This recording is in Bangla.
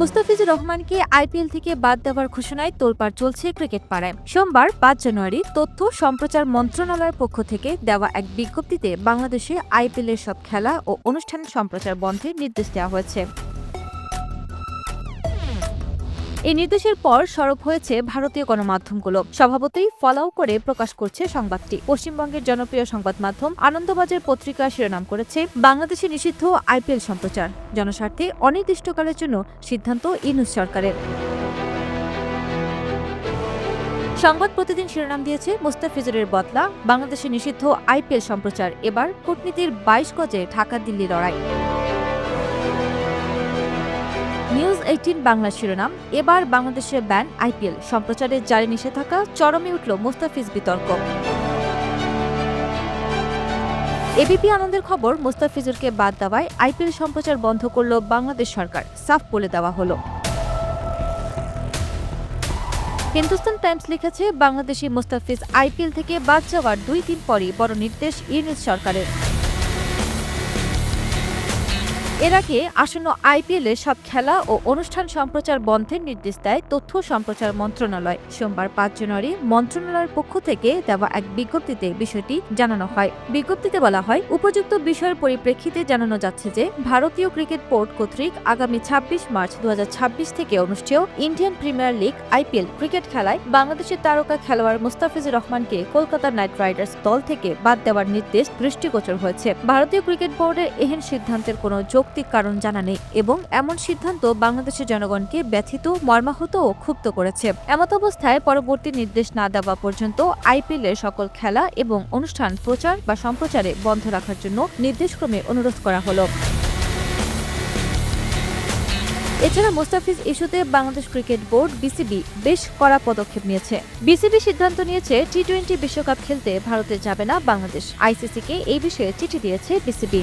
মুস্তাফিজুর রহমানকে আইপিএল থেকে বাদ দেওয়ার ঘোষণায় তোলপাড় চলছে ক্রিকেট পাড়ায়। সোমবার পাঁচ জানুয়ারি তথ্য সম্প্রচার মন্ত্রণালয়ের পক্ষ থেকে দেওয়া এক বিজ্ঞপ্তিতে বাংলাদেশে আইপিএলের সব খেলা ও অনুষ্ঠান সম্প্রচার বন্ধের নির্দেশ দেওয়া হয়েছে। এই নির্দেশের পর সরব হয়েছে ভারতীয় গণমাধ্যমগুলো। স্বভাবতই ফলাও করে প্রকাশ করছে সংবাদটি। পশ্চিমবঙ্গের জনপ্রিয় সংবাদ মাধ্যম আনন্দবাজার পত্রিকা শিরোনাম করেছে বাংলাদেশে নিষিদ্ধ আইপিএল সম্প্রচার। জনস্বার্থে অনির্দিষ্টকালের জন্য সিদ্ধান্ত ইনুস সরকারের। সংবাদ প্রতিদিন শিরোনাম দিয়েছে মুস্তাফিজুরের বদলা, বাংলাদেশে নিষিদ্ধ আইপিএল সম্প্রচার। এবার কূটনীতির বাইশ গজে ঢাকা দিল্লি লড়াই। এইটিন বাংলা শিরোনাম। এবার বাংলাদেশে ব্যান আইপিএল সম্প্রচারের জারি নিষেধাজ্ঞা, চরমে উঠল মুস্তাফিজ বিতর্ক। এবিপি আনন্দের খবর, মুস্তাফিজুরকে বাদ দেওয়ায় আইপিএল সম্প্রচার বন্ধ করল বাংলাদেশ সরকার। সাফ বলে দেওয়া হলো। হিন্দুস্তান টাইমস লিখেছে, বাংলাদেশি মুস্তাফিজ আইপিএল থেকে বাদ যাওয়ার দুই দিন পরই বড় নির্দেশ ইউনিস সরকারের। এর আগে আসন্ন আইপিএল এর সব খেলা ও অনুষ্ঠান সম্প্রচার বন্ধের নির্দেশ দেয় তথ্য সম্প্রচার মন্ত্রণালয়। সোমবার পাঁচ জানুয়ারি মন্ত্রণালয়ের পক্ষ থেকে দেওয়া এক বিজ্ঞপ্তিতে বিষয়টি জানানো হয়। বিজ্ঞপ্তিতে বলা হয়, উপযুক্ত বিষয়ের পরিপ্রেক্ষিতে জানানো যাচ্ছে যে, ভারতীয় ক্রিকেট বোর্ড কর্তৃক আগামী ছাব্বিশ মার্চ দু হাজার ছাব্বিশ থেকে অনুষ্ঠেয় Indian Premier League IPL cricket খেলায় বাংলাদেশের তারকা খেলোয়াড় মুস্তাফিজুর রহমানকে কলকাতা নাইট রাইডার্স দল থেকে বাদ দেওয়ার নির্দেশ দৃষ্টিগোচর হয়েছে। ভারতীয় ক্রিকেট বোর্ডের এহেন সিদ্ধান্তের কোনো যৌক্তিক কারণ জানা নেই এবং এমন সিদ্ধান্ত বাংলাদেশের জনগণকে ব্যথিত, মর্মাহত ও ক্ষুব্ধ করেছে। এমত অবস্থায় পরবর্তী নির্দেশ না দেওয়া পর্যন্ত আইপিএল এর সকল খেলা এবং অনুষ্ঠান প্রচার বা সম্প্রচারে বন্ধ রাখার জন্য নির্দেশক্রমে অনুরোধ করা হলো। এছাড়া মোস্তাফিজ ইস্যুতে বাংলাদেশ ক্রিকেট বোর্ড, বিসিবি বেশ কড়া পদক্ষেপ নিয়েছে। বিসিবি সিদ্ধান্ত নিয়েছে টি টোয়েন্টি বিশ্বকাপ খেলতে ভারতে যাবে না বাংলাদেশ। আইসিসিকে এই বিষয়ে চিঠি দিয়েছে বিসিবি।